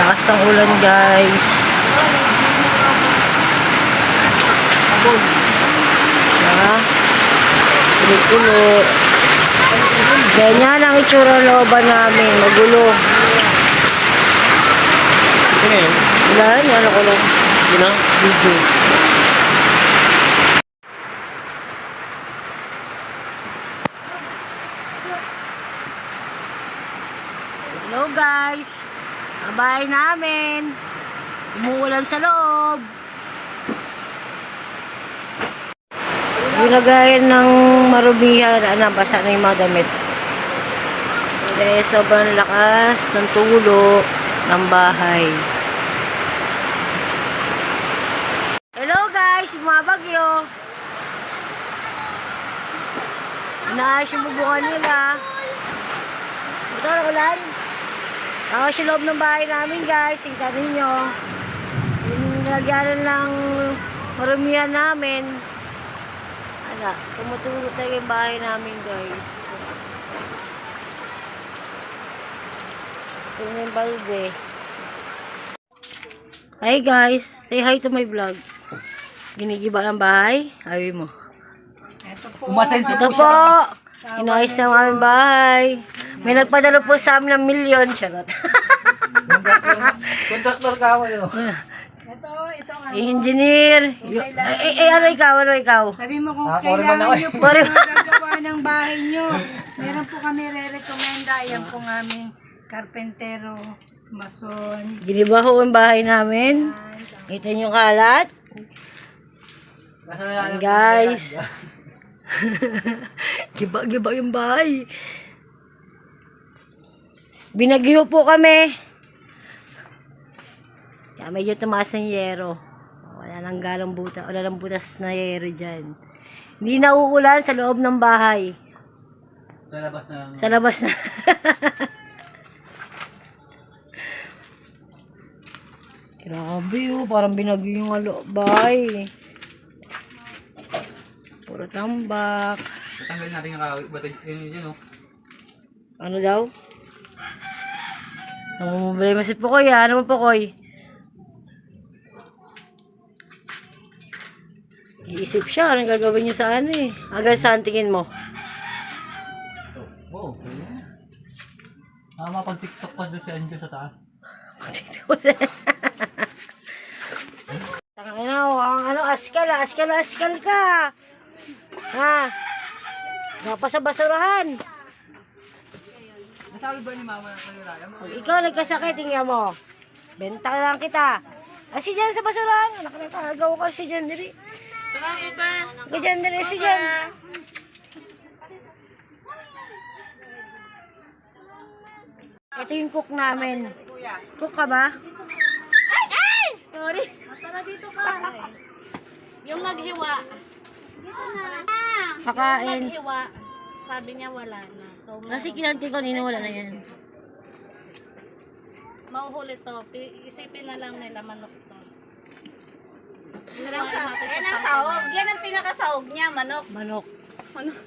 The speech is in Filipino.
Lakas ng ulan guys. Diba? Kulo-kulo. Ganyan ang itsura looban namin. Magulo. Wala yan, ano ko lang. Yun? Video. Hello guys! Abay namin. Umuulan sa loob. Ginagayan ng marubihan, ano, basa na yung mga damit. Dahil sobrang lakas ng tulo ng bahay. Hello guys, mga bagyo. Inaayos yung bubungan nila. Ito na ulan. Ako sa loob ng bahay namin guys. Kita ninyo. Yung nilagyan ng marumihan namin. Ala, tumutulog tayo yung bahay namin guys. Ito na yung balde. Hi guys, say hi to my vlog. Ginigiba ang bahay? Ayaw mo. Umasenso Ito po. Inayos na ang aming bahay. May nagpadalo po sa amin ng milyon. Charot. Contractor ka mo yun. Ito, ito nga. Engineer. Y- eh, eh, ano ikaw? Ano ikaw? Sabi mo kung Ah, puro naman kailangan ako nyo po Puro- na gagawa ng bahay nyo. Meron po kami re-recommenda. Yan po ng aming karpentero, mason. Giniba ho ang bahay namin. Kita niyo yung kalat? Na Ayan, guys. Giba-giba yung bahay. Binagyo po kami. Kaya medyo tumaas ng yero. Wala nang galang buta, wala nang butas na yero dyan. Hindi na uulan sa loob ng bahay. Sa labas na. Sa labas na. Grabe oh, parang binagyo yung alo, bahay. Puro tambak. Tatanggalin natin yung kahoy. Ba't yun yun oh. Ano daw? Namumulay si Pokoy ah. Ano mo Pokoy? Iisip siya. Anong gagawin niya sa ano eh. Agad saan tingin mo? Oh, okay. Ah, mapag-tiktok pa doon si Anjo sa taas. Tangina oh, ang ano, askal, ah, askal, askal ka. Ha? Napa sa basurahan. Nasabi ba ni mama na kayo raya mo? Pag ikaw nagkasakit, tingnan mo. Benta lang kita. Ah, si Jan sa basurahan. Anak na tagagaw ka si Jan diri. Ka Jan diri si Jan. Ito yung cook namin. Cook ka ba? Sorry. Tara dito ka. Yung naghiwa. Yung Kakain. naghiwa, sabi niya wala na. So, Kasi kinanti ko, nino wala na yan. mauhuli to. Pi- Isipin na lang nila manok to. Yan ang sahog. Yan ang pinakasahog niya, manok. Manok. Manok.